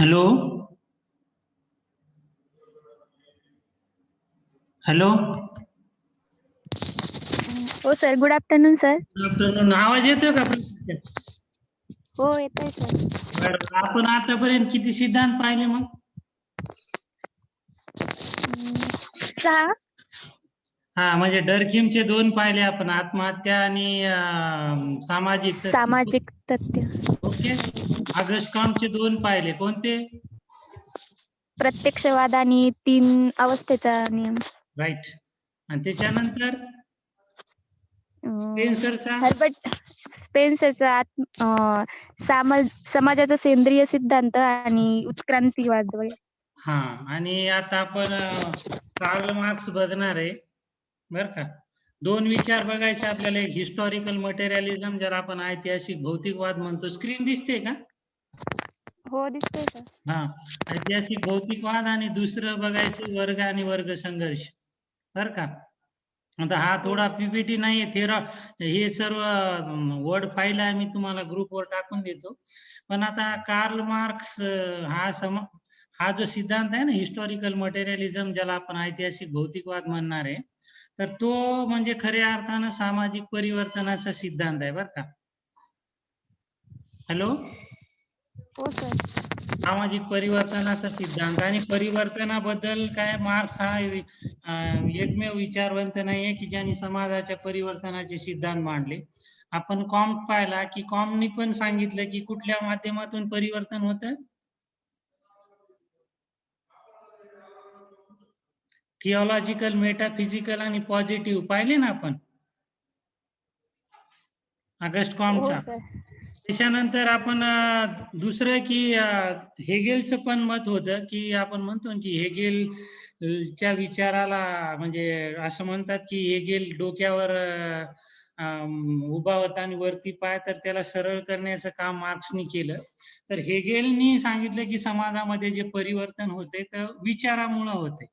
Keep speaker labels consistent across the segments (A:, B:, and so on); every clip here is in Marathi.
A: हॅलो? हॅलो?
B: हो sir good afternoon sir.
A: Good afternoon. आवाज येतोय का
B: हो येतोय सर.
A: बरं, आपण आतापर्यंत किती सिद्धांत पाहिले मग?
B: सहा.
A: हा म्हणजे डरकिमचे दोन पाहिले आपण आत्महत्या आणि अं, सामाजिक.
B: सामाजिक तथ्य.
A: ओके. कॉमचे दोन पाहिले कोणते?
B: प्रत्यक्षवाद आणि तीन अवस्थेचा नियम.
A: राईट. आणि त्याच्यानंतर?
B: अं,
A: स्पेन्सरचा
B: हर्बर्ट स्पेन्सरचा आत्म अं, सामा समाजाचा सेंद्रिय सिद्धांत आणि उत्क्रांतीवाद. वगैरे.
A: हा आणि आता आपण अं, कार्ल मार्क्स बघणार आहे. बर का? दोन विचार बघायचे आपल्याला. एक हिस्टॉरिकल मटेरियलिझम ज्याला आपण ऐतिहासिक भौतिकवाद म्हणतो. स्क्रीन दिसते का?
B: हो दिसतोय सर
A: हा. ऐतिहासिक भौतिकवाद आणि दुसरं बघायचं वर्ग आणि वर्ग संघर्ष. बर का? आता हा थोडा पीपीटी नाहीये थेरा हे सर्व वर्ड फाईल आहे मी तुम्हाला ग्रुपवर टाकून देतो. पण आता कार्ल मार्क्स हा सम हा जो सिद्धांत आहे ना हिस्टॉरिकल मटेरियलिझम ज्याला आपण ऐतिहासिक भौतिकवाद म्हणणार आहे तर तो म्हणजे खऱ्या अर्थानं सामाजिक परिवर्तनाचा सिद्धांत आहे बर का. हॅलो?
B: हो
A: सामाजिक परिवर्तनाचा सिद्धांत आणि परिवर्तनाबद्दल काय मार्क्स हा एकमेव विचारवंत नाहीये की ज्यांनी समाजाच्या परिवर्तनाचे सिद्धांत मांडले. आपण कॉम पाहिला की कॉमनी पण सांगितलं की कुठल्या माध्यमातून परिवर्तन होतं? थिओलॉजिकल मेटाफिजिकल आणि पॉझिटिव्ह पाहिले ना आपण? ऑगस्ट
B: हो
A: कॉमचा त्याच्यानंतर आपण दुसरं की हेगेलचं पण मत होतं की आपण म्हणतो की हेगेल अं, च्या विचाराला म्हणजे असं म्हणतात की हेगेल डोक्यावर उभा होता आणि वरती पाय तर त्याला सरळ करण्याचं काम मार्क्सनी केलं. तर हेगेलनी सांगितलं की समाजामध्ये जे परिवर्तन होते तर विचारामुळं होते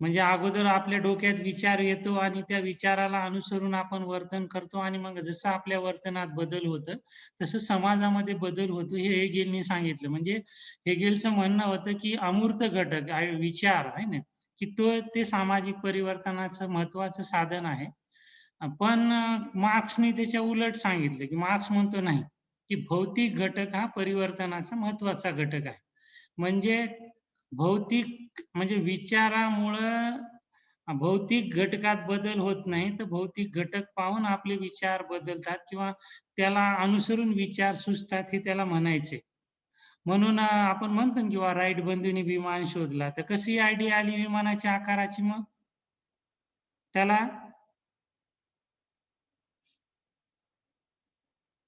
A: म्हणजे अगोदर आपल्या डोक्यात विचार येतो आणि त्या विचाराला अनुसरून आपण वर्तन करतो आणि मग जसं आपल्या वर्तनात बदल होतं तसं समाजामध्ये बदल होतो हे हेगेलनी सांगितलं. म्हणजे हेगेलचं म्हणणं होतं की अमूर्त घटक विचार आहे ना की तो ते सामाजिक परिवर्तनाचं महत्वाचं साधन आहे. पण मार्क्सने त्याच्या उलट सांगितलं की मार्क्स म्हणतो नाही की भौतिक घटक हा परिवर्तनाचा महत्त्वाचा घटक आहे. म्हणजे भौतिक म्हणजे विचारामुळं भौतिक घटकात बदल होत नाही तर भौतिक घटक पाहून आपले विचार बदलतात किंवा त्याला अनुसरून विचार सुचतात हे त्याला म्हणायचे. म्हणून आपण म्हणतो किंवा राईट बंधूंनी विमान शोधला तर कशी आयडिया आली विमानाच्या आकाराची मग? त्याला?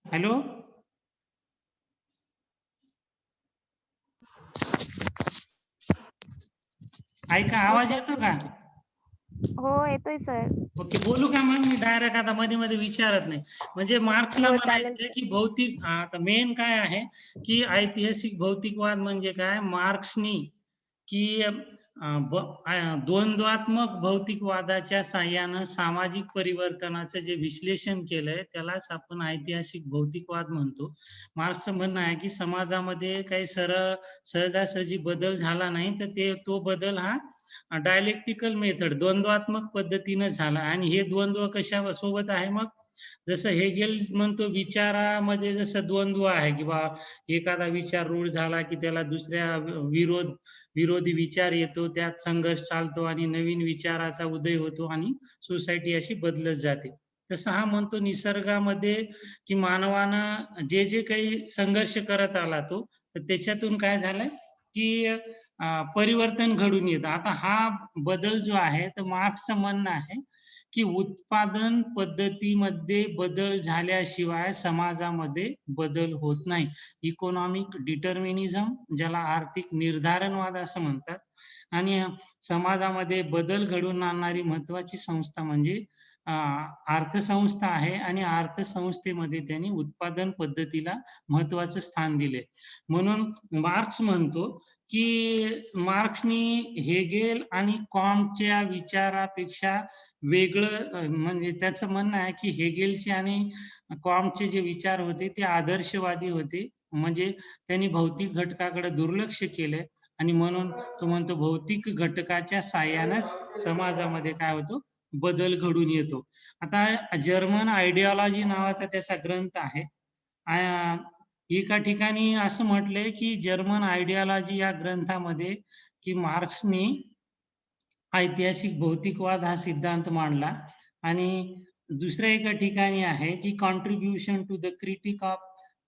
A: हॅलो? ऐका आवाज येतो का?
B: हो येतोय सर.
A: ओके बोलू का मग? मी डायरेक्ट आता मध्ये मध्ये विचारत नाही. म्हणजे मार्क्सला
B: हो.
A: म्हणायचं की भौतिक आता मेन काय आहे की ऐतिहासिक भौतिकवाद म्हणजे काय? मार्क्सनी की द्वंद्वात्मक भौतिकवादाच्या साह्यानं सामाजिक परिवर्तनाचं जे विश्लेषण केलंय त्यालाच आपण ऐतिहासिक भौतिकवाद म्हणतो. मार्क्सचं म्हणणं आहे की समाजामध्ये काही सरळ सहजासहजी बदल झाला नाही तर ते तो बदल हा डायलेक्टिकल मेथड द्वंद्वात्मक पद्धतीनं झाला. आणि हे द्वंद्व कशा सोबत आहे मग? जसं हेगेल म्हणतो विचारामध्ये जसं द्वंद्व आहे किंवा एखादा विचार रूढ झाला की त्याला दुसऱ्या विरोध विरोधी विचार येतो त्यात संघर्ष चालतो आणि नवीन विचाराचा उदय होतो आणि सोसायटी अशी बदलत जाते. तसं हा म्हणतो निसर्गामध्ये की मानवानं जे जे काही संघर्ष करत आला तो तर त्याच्यातून काय झालंय की परिवर्तन घडून येतं. आता हा बदल जो आहे तर मार्क्सचं म्हणणं आहे की उत्पादन पद्धतीमध्ये बदल झाल्याशिवाय समाजामध्ये बदल होत नाही. इकॉनॉमिक डिटर्मिनिझम ज्याला आर्थिक निर्धारणवाद असं म्हणतात आणि समाजामध्ये बदल घडवून आणणारी महत्वाची संस्था म्हणजे अर्थसंस्था आहे आणि अर्थसंस्थेमध्ये त्यांनी उत्पादन पद्धतीला महत्वाचं स्थान दिले म्हणून मार्क्स म्हणतो की मार्क्सनी हेगेल आणि कॉमच्या विचारापेक्षा वेगळं म्हणजे त्याचं म्हणणं आहे की हेगेलचे आणि कॉमचे जे विचार होते ते आदर्शवादी होते. म्हणजे त्यांनी भौतिक घटकाकडे दुर्लक्ष केलंय आणि म्हणून तो म्हणतो भौतिक घटकाच्या साह्यानेच समाजामध्ये काय होतो? बदल घडून येतो. आता जर्मन आयडिओलॉजी नावाचा त्याचा ग्रंथ आहे. एका ठिकाणी असं म्हटलंय की जर्मन आयडिओलॉजी या ग्रंथामध्ये की मार्क्सनी ऐतिहासिक भौतिकवाद हा सिद्धांत मांडला. आणि दुसऱ्या एका ठिकाणी आहे की contribution to the critique of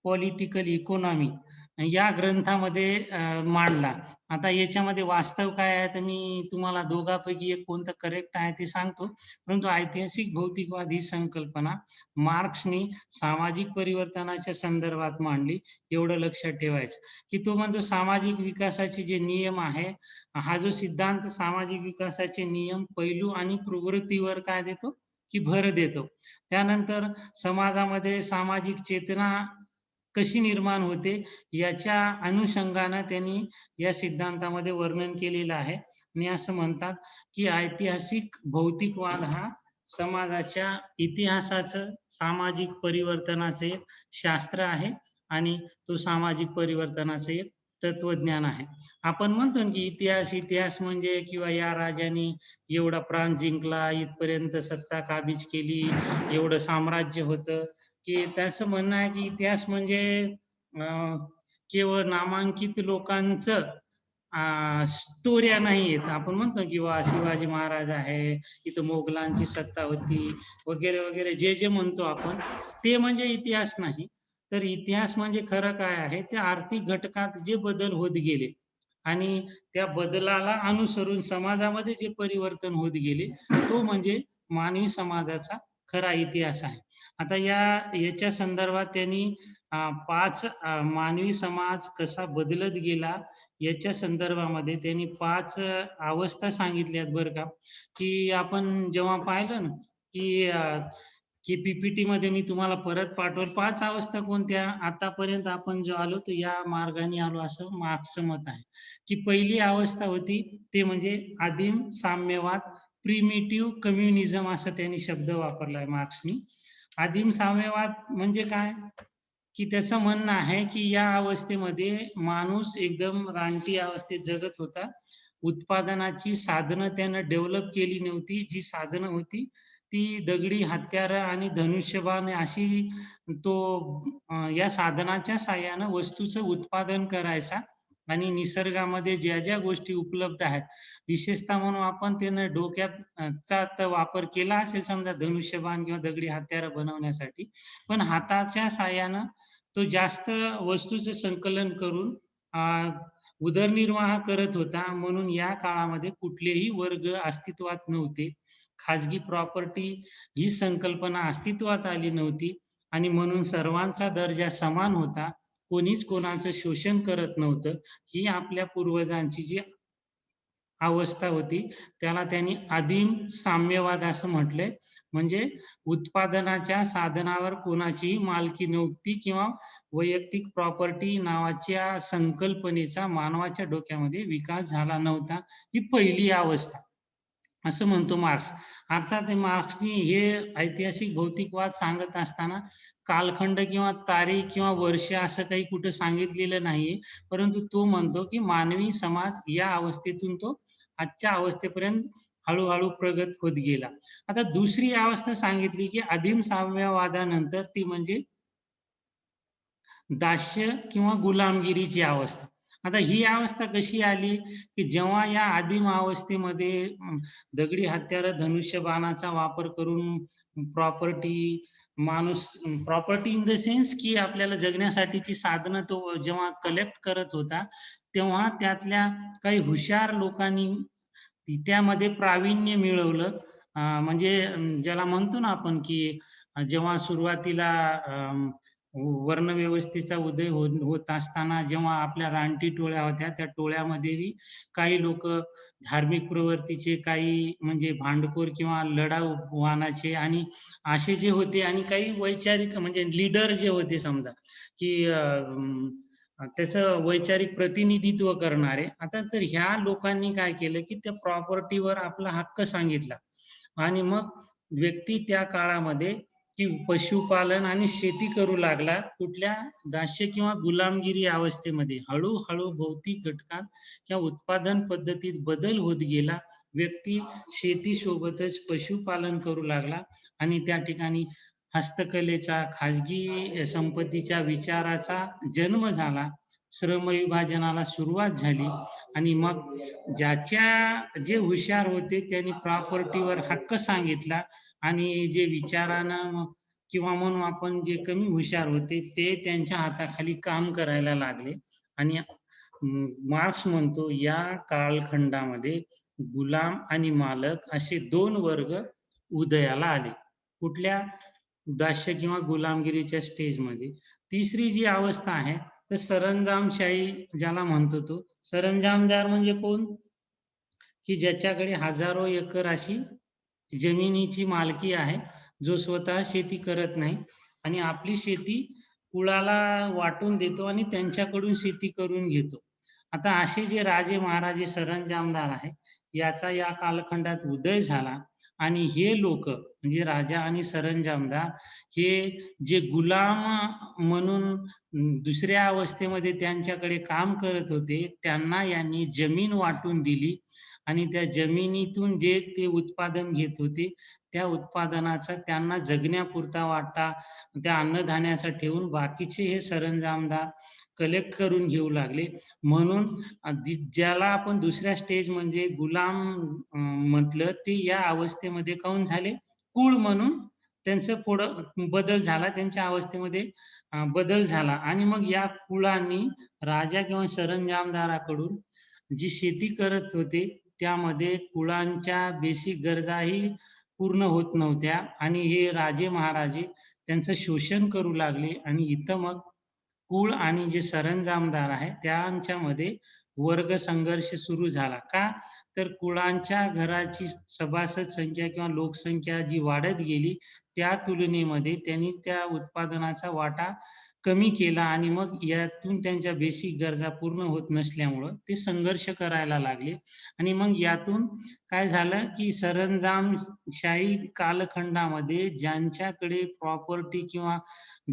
A: political economy या ग्रंथामध्ये मांडला. आता याच्यामध्ये वास्तव काय आहे तर मी तुम्हाला दोघांपैकी एक कोणतं करेक्ट आहे ते सांगतो. परंतु ऐतिहासिक भौतिकवाद ही संकल्पना. मार्क्सनी सामाजिक परिवर्तनाच्या संदर्भात मांडली एवढं लक्षात ठेवायचं. की तो म्हणतो सामाजिक विकासाचे जे नियम आहे हा जो सिद्धांत सामाजिक विकासाचे नियम पैलू आणि प्रवृत्तीवर काय देतो? की भर देतो. त्यानंतर समाजामध्ये सामाजिक चेतना कशी निर्माण होते याच्या अनुषंगानं त्यांनी या सिद्धांतामध्ये वर्णन केलेलं आहे. आणि असं म्हणतात की ऐतिहासिक भौतिकवाद हा समाजाच्या इतिहासाचं सामाजिक परिवर्तनाचं एक शास्त्र आहे आणि तो सामाजिक परिवर्तनाचं एक तत्वज्ञान आहे. आपण म्हणतो की इतिहास इतिहास म्हणजे किंवा या राजाने एवढा प्रांत जिंकला इथपर्यंत सत्ता काबीज केली एवढं साम्राज्य होतं की त्याचं म्हणणं आहे की इतिहास म्हणजे केवळ नामांकित लोकांचं स्टोऱ्या नाही आहेत आपण म्हणतो किंवा शिवाजी महाराज आहे इथं मोगलांची सत्ता होती वगैरे वगैरे जे जे म्हणतो आपण ते म्हणजे इतिहास नाही. तर इतिहास म्हणजे खरं काय आहे त्या आर्थिक घटकात जे बदल होत गेले आणि त्या बदलाला अनुसरून समाजामध्ये जे परिवर्तन होत गेले तो म्हणजे मानवी समाजाचा खरा इतिहास आहे. आता या याच्या संदर्भात त्यांनी पाच मानवी समाज कसा बदलत गेला याच्या संदर्भामध्ये त्यांनी पाच अवस्था सांगितल्यात बरं का. की आपण जेव्हा पाहिलं ना की की पीपीटी मध्ये मी तुम्हाला परत पाठवल पाच अवस्था कोणत्या? आतापर्यंत आपण जो आलो तो या मार्गाने आलो असं मार्क्सचं मत आहे. की पहिली अवस्था होती ते म्हणजे आदिम साम्यवाद प्रिमिटिव्ह कम्युनिझम असा त्यांनी शब्द वापरलाय मार्क्सनी. आदिम साम्यवाद म्हणजे काय? की त्याचं म्हणणं आहे की या अवस्थेमध्ये माणूस एकदम रानटी अवस्थेत जगत होता. उत्पादनाची साधनं त्यानं डेव्हलप केली नव्हती. जी साधनं होती ती दगडी हत्यारं आणि धनुष्यबाण अशी तो या साधनाच्या साह्यानं वस्तूचं उत्पादन करायचा. आणि निसर्गामध्ये ज्या ज्या गोष्टी उपलब्ध आहेत विशेषतः म्हणून आपण त्यानं डोक्याचा तर वापर केला असेल समजा धनुष्यबाण किंवा दगडी हत्यार बनवण्यासाठी पण हाताच्या साह्यानं तो जास्त वस्तूचं संकलन करून उदरनिर्वाह करत होता. म्हणून या काळामध्ये कुठलेही वर्ग अस्तित्वात नव्हते. खाजगी प्रॉपर्टी ही संकल्पना अस्तित्वात आली नव्हती. आणि म्हणून सर्वांचा दर्जा समान होता. कोणीच कोणाचं शोषण करत नव्हतं. ही आपल्या पूर्वजांची जी अवस्था होती त्याला त्यांनी आदिम साम्यवाद असं म्हटलंय. म्हणजे उत्पादनाच्या साधनावर कोणाचीही मालकी नव्हती किंवा वैयक्तिक प्रॉपर्टी नावाच्या संकल्पनेचा मानवाच्या डोक्यामध्ये विकास झाला नव्हता. ही पहिली अवस्था. असं म्हणतो मार्क्स. अर्थात मार्क्सनी हे ऐतिहासिक भौतिकवाद सांगत असताना कालखंड किंवा तारीख किंवा वर्ष असं काही कुठं सांगितलेलं नाहीये. परंतु तो म्हणतो की मानवी समाज या अवस्थेतून तो आजच्या अवस्थेपर्यंत हळूहळू प्रगत होत गेला. आता दुसरी अवस्था सांगितली की आदिम साम्यवादानंतर ती म्हणजे दास्य किंवा गुलामगिरीची अवस्था. आता ही अवस्था कशी आली की जेव्हा या आदिम अवस्थेमध्ये दगडी हत्यार धनुष्यबाणाचा वापर करून प्रॉपर्टी माणूस प्रॉपर्टी इन द सेन्स की आपल्याला जगण्यासाठीची साधनं तो जेव्हा कलेक्ट करत होता तेव्हा त्यातल्या काही हुशार लोकांनी त्यामध्ये प्रावीण्य मिळवलं. म्हणजे ज्याला म्हणतो ना आपण की जेव्हा सुरुवातीला अं, वर्णव्यवस्थेचा उदय हो-, होत असताना जेव्हा आपल्या रानटी टोळ्या होत्या त्या टोळ्यामध्ये काही लोक धार्मिक प्रवृत्तीचे काही म्हणजे भांडखोर किंवा लढाऊ वाहनाचे आणि असे जे होते आणि काही वैचारिक म्हणजे लीडर जे होते समजा की त्याच त्याचं वैचारिक प्रतिनिधित्व करणारे. आता तर ह्या लोकांनी काय केलं की त्या प्रॉपर्टीवर आपला हक्क सांगितला. आणि मग व्यक्ती त्या काळामध्ये की पशुपालन आणि शेती करू लागला कुठल्या दास्य किंवा गुलामगिरी अवस्थेमध्ये हळूहळू भौतिक घटकात किंवा उत्पादन पद्धतीत बदल होत गेला व्यक्ती शेती सोबतच पशुपालन करू लागला आणि त्या ठिकाणी हस्तकलेचा खाजगी संपत्तीच्या विचाराचा जन्म झाला श्रम विभाजनाला सुरुवात झाली आणि मग ज्याच्या जे हुशार होते त्यांनी प्रॉपर्टीवर हक्क सांगितला आणि जे विचारानं किंवा म्हणून आपण जे कमी हुशार होते ते त्यांच्या हाताखाली काम करायला लागले. आणि मार्क्स म्हणतो या कालखंडामध्ये गुलाम आणि मालक असे दोन वर्ग उदयाला आले. कुठल्या दास्य किंवा गुलामगिरीच्या स्टेजमध्ये. तिसरी जी अवस्था आहे तर सरंजामशाही ज्याला म्हणतो तो सरंजामदार म्हणजे कोण? की ज्याच्याकडे हजारो एकर अशी जमिनीची मालकी आहे जो स्वतः शेती करत नाही आणि आपली शेती कुळाला वाटून देतो आणि त्यांच्याकडून शेती करून घेतो. आता असे जे राजे महाराजे सरंजामदार आहे याचा या कालखंडात उदय झाला आणि हे लोक म्हणजे राजा आणि सरंजामदार हे जे गुलाम म्हणून दुसऱ्या अवस्थेमध्ये त्यांच्याकडे काम करत होते त्यांना यांनी जमीन वाटून दिली आणि त्या जमिनीतून जे ते उत्पादन घेत होते त्या उत्पादनाचा त्यांना जगण्यापुरता वाटा त्या अन्नधान्याचा ठेवून बाकीचे हे सरंजामदार कलेक्ट करून घेऊ लागले. म्हणून ज्याला आपण दुसऱ्या स्टेज म्हणजे गुलाम म्हटलं ते या अवस्थेमध्ये काऊन झाले? कुळ म्हणून त्यांचं पुढं बदल झाला त्यांच्या अवस्थेमध्ये बदल झाला. आणि मग या कुळांनी राजा किंवा सरंजामदाराकडून जी शेती करत होते त्यामध्ये कुळांच्या बेसिक गरजाही पूर्ण होत नव्हत्या. आणि हे राजे महाराजे त्यांचं शोषण करू लागले. आणि इथं मग कुळ आणि जे सरंजामदार आहे त्यांच्यामध्ये वर्ग संघर्ष सुरू झाला. का? तर कुळांच्या घराची सभासद संख्या किंवा लोकसंख्या जी वाढत गेली त्या तुलनेमध्ये त्यांनी त्या उत्पादनाचा वाटा कमी केला आणि मग यातून त्यांच्या बेसिक गरजा पूर्ण होत नसल्यामुळं ते संघर्ष करायला लागले. आणि मग यातून काय झालं की सरंजामशाही कालखंडामध्ये ज्यांच्याकडे प्रॉपर्टी किंवा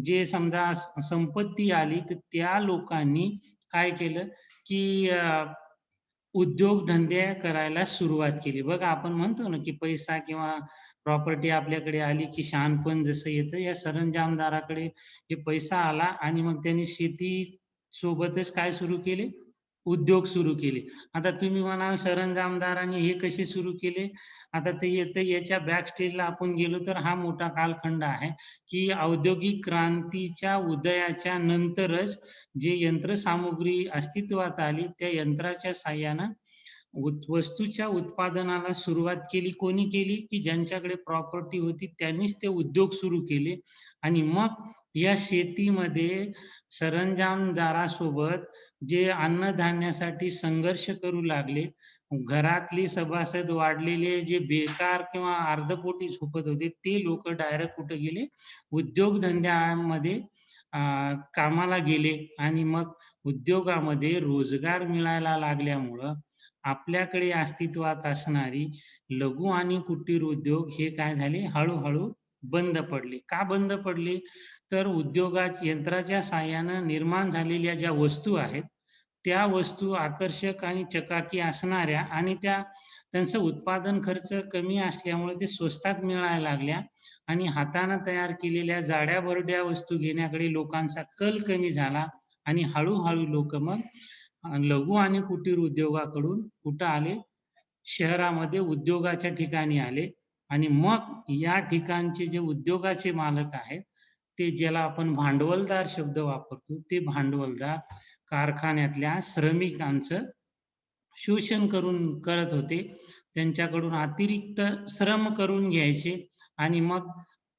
A: जे समजा संपत्ती आली तर त्या लोकांनी काय केलं की उद्योगधंदे करायला सुरुवात केली. बघा आपण म्हणतो ना की पैसा किंवा प्रॉपर्टी आपल्याकडे आली की शहाणपण जसं येतं या सरंजामदाराकडे हे पैसा आला आणि मग त्यांनी शेती सोबतच काय सुरू केले? उद्योग सुरू केले. आता तुम्ही म्हणाल सरंजामदारांनी हे कसे सुरू केले? आता ते येतं याच्या बॅक स्टेजला आपण गेलो तर हा मोठा कालखंड आहे की औद्योगिक क्रांतीच्या उदयाच्या नंतरच जे यंत्रसामुग्री अस्तित्वात आली त्या यंत्राच्या साह्यानं वस्तूच्या उत्पादनाला सुरुवात केली. कोणी केली? की ज्यांच्याकडे प्रॉपर्टी होती त्यांनीच ते उद्योग सुरू केले. आणि मग या शेतीमध्ये सरंजामदारासोबत जे अन्नधान्यासाठी संघर्ष करू लागले घरातली सभासद वाढलेले जे बेकार किंवा अर्धपोटी झोपत होते ते लोक डायरेक्ट कुठे गेले? उद्योगधंद्यामध्ये कामाला गेले. आणि मग उद्योगामध्ये रोजगार मिळायला लागल्यामुळं आपल्याकडे अस्तित्वात असणारी लघु आणि कुटीर उद्योग हे काय झाले? हळूहळू बंद पडले. का बंद पडले? तर उद्योगात यंत्राच्या साहाय्यानं निर्माण झालेल्या ज्या वस्तू आहेत त्या वस्तू आकर्षक आणि चकाकी असणाऱ्या आणि त्या त्यांचं उत्पादन खर्च कमी असल्यामुळे ते स्वस्तात मिळायला लागल्या आणि हाताने तयार केलेल्या जाड्या बरड्या वस्तू घेण्याकडे लोकांचा कल कमी झाला आणि हळूहळू लोक मग लघु आणि कुटीर उद्योगाकडून कुठं आले? शहरामध्ये उद्योगाच्या ठिकाणी आले. आणि मग या ठिकाणचे जे उद्योगाचे मालक आहेत ते ज्याला आपण भांडवलदार शब्द वापरतो ते भांडवलदार कारखान्यातल्या श्रमिकांचं शोषण करून करत होते. त्यांच्याकडून अतिरिक्त श्रम करून घ्यायचे. आणि मग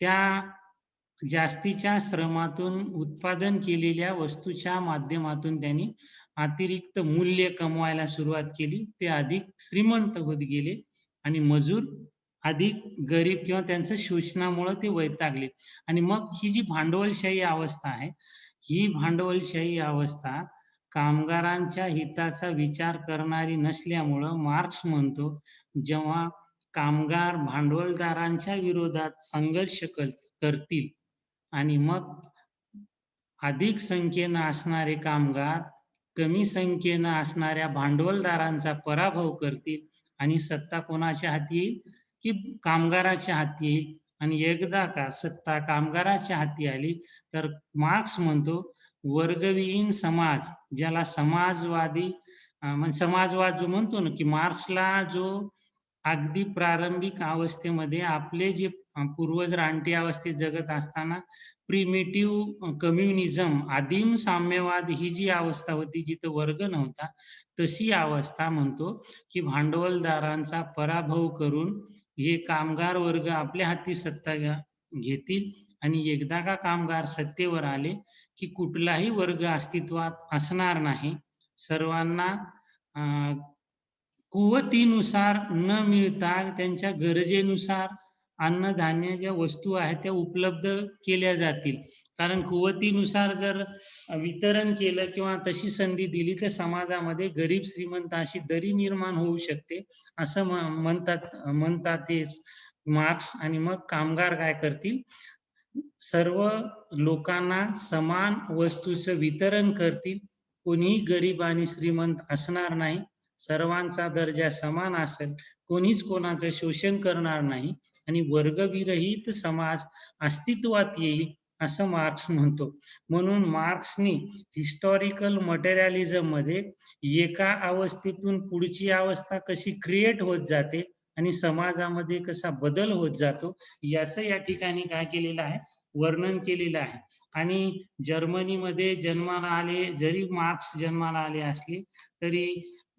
A: त्या जास्तीच्या श्रमातून उत्पादन केलेल्या वस्तूच्या माध्यमातून त्यांनी अतिरिक्त मूल्य कमवायला सुरुवात केली. ते अधिक श्रीमंत होत गेले आणि मजूर अधिक गरीब किंवा त्यांचं शोषणामुळे ते वैतागले. आणि मग ही जी भांडवलशाही अवस्था आहे ही भांडवलशाही अवस्था कामगारांच्या हिताचा विचार करणारी नसल्यामुळं मार्क्स म्हणतो जेव्हा कामगार भांडवलदारांच्या विरोधात संघर्ष करतील. आणि मग अधिक संख्येनं असणारे कामगार कमी संख्येनं असणाऱ्या भांडवलदारांचा पराभव करतील आणि सत्ता कोणाच्या हाती येईल? की कामगाराच्या हाती येईल? आणि एकदा का सत्ता कामगाराच्या हाती आली तर मार्क्स म्हणतो वर्गविहीन समाज ज्याला समाजवादी म्हणजे समाजवाद जो म्हणतो ना की मार्क्सला जो अगदी प्रारंभिक अवस्थेमध्ये आपले जे पूर्वज रानटी अवस्थेत जगत असताना प्रिमेटिव्ह कम्युनिझम आदिम साम्यवाद ही जी अवस्था होती जिथं वर्ग नव्हता तशी अवस्था म्हणतो की भांडवलदारांचा पराभव करून हे कामगार वर्ग आपल्या हाती सत्ता घ्या- घेतील आणि एकदा का कामगार सत्तेवर आले की कुठलाही वर्ग अस्तित्वात असणार नाही. सर्वांना कुवतीनुसार न मिळता त्यांच्या गरजेनुसार अन्नधान्य ज्या वस्तू आहेत त्या उपलब्ध केल्या जातील. कारण कुवतीनुसार जर वितरण केलं किंवा तशी संधी दिली तर समाजामध्ये गरीब श्रीमंत अशी दरी निर्माण होऊ शकते असं म्हणतात म्हणतात ते मार्क्स आणि मग कामगार काय करतील? सर्व लोकांना समान वस्तूचं वितरण करतील. कोणीही गरीब आणि श्रीमंत असणार नाही. सर्वांचा दर्जा समान असेल कोणीच कोणाचं शोषण करणार नाही आणि वर्गविरहित समाज अस्तित्वात येईल असं मार्क्स म्हणतो. म्हणून मार्क्सनी हिस्टॉरिकल मटेरियालिझममध्ये एका अवस्थेतून पुढची अवस्था कशी क्रिएट होत जाते आणि समाजामध्ये कसा बदल होत जातो याचं या ठिकाणी काय केलेलं आहे? वर्णन केलेलं आहे. आणि जर्मनीमध्ये जन्माला आले जरी मार्क्स जन्माला आले असले तरी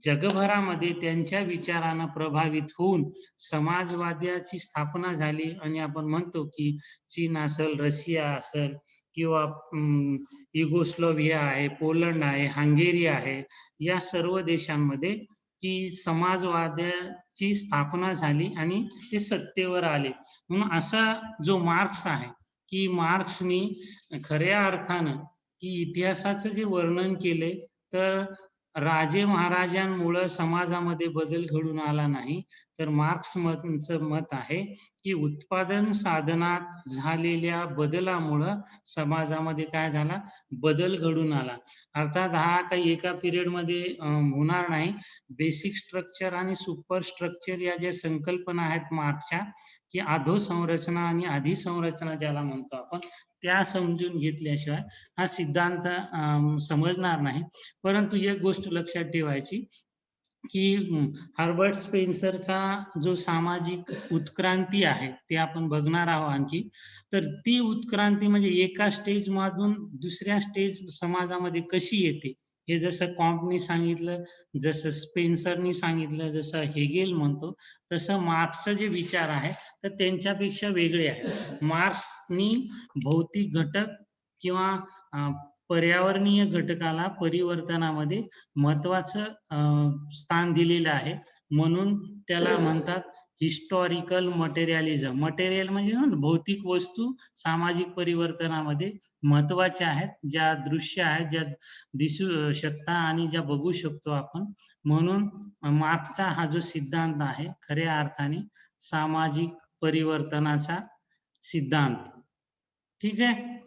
A: जगभरामध्ये त्यांच्या विचारानं प्रभावित होऊन समाजवाद्याची स्थापना झाली. आणि आपण म्हणतो की चीन असेल रशिया असेल किंवा अं, युगोस्लोव्हिया आहे पोलंड आहे हंगेरी आहे या सर्व देशांमध्ये की समाजवाद्याची स्थापना झाली आणि ते सत्तेवर आले. म्हणून असा जो मार्क्स आहे की मार्क्सनी खऱ्या अर्थानं की इतिहासाचं जे वर्णन केले तर राजे महाराजांमुळे समाजामध्ये बदल घडून आला नाही. तर मार्क्स मतचं मत आहे की उत्पादन साधनात झालेल्या बदलामुळं समाजामध्ये काय झाला? बदल घडून आला. अर्थात हा काही एका पिरियडमध्ये होणार नाही. बेसिक स्ट्रक्चर आणि सुपर स्ट्रक्चर या ज्या संकल्पना आहेत मार्क्सच्या की अधो संरचना आणि आधी संरचना ज्याला म्हणतो आपण त्या समजून घेतल्याशिवाय हा सिद्धांत समजणार नाही. परंतु एक गोष्ट लक्षात ठेवायची की हार्बर्ट स्पेन्सरचा जो सामाजिक उत्क्रांती आहे ते आपण बघणार आहोत आणखी. तर ती उत्क्रांती म्हणजे एका स्टेज मधून दुसऱ्या स्टेज समाजामध्ये कशी येते? हे जसं कॉम्पनी सांगितलं जसं स्पेन्सरनी सांगितलं जसं हेगेल म्हणतो तसं मार्क्सचं जे विचार आहे तर त्यांच्यापेक्षा वेगळे आहे मार्क्सनी भौतिक घटक किंवा पर्यावरणीय घटकाला परिवर्तनामध्ये महत्वाचं स्थान दिलेलं आहे. म्हणून त्याला म्हणतात हिस्टॉरिकल मटेरियलिझम मटेरियल म्हणजे ना भौतिक वस्तू सामाजिक परिवर्तनामध्ये महत्त्वाच्या आहेत ज्या दृश्य आहेत ज्या दिसू शकता आणि ज्या बघू शकतो आपण. म्हणून मार्क्सचा हा जो सिद्धांत आहे खऱ्या अर्थाने सामाजिक परिवर्तनाचा सिद्धांत. ठीक आहे?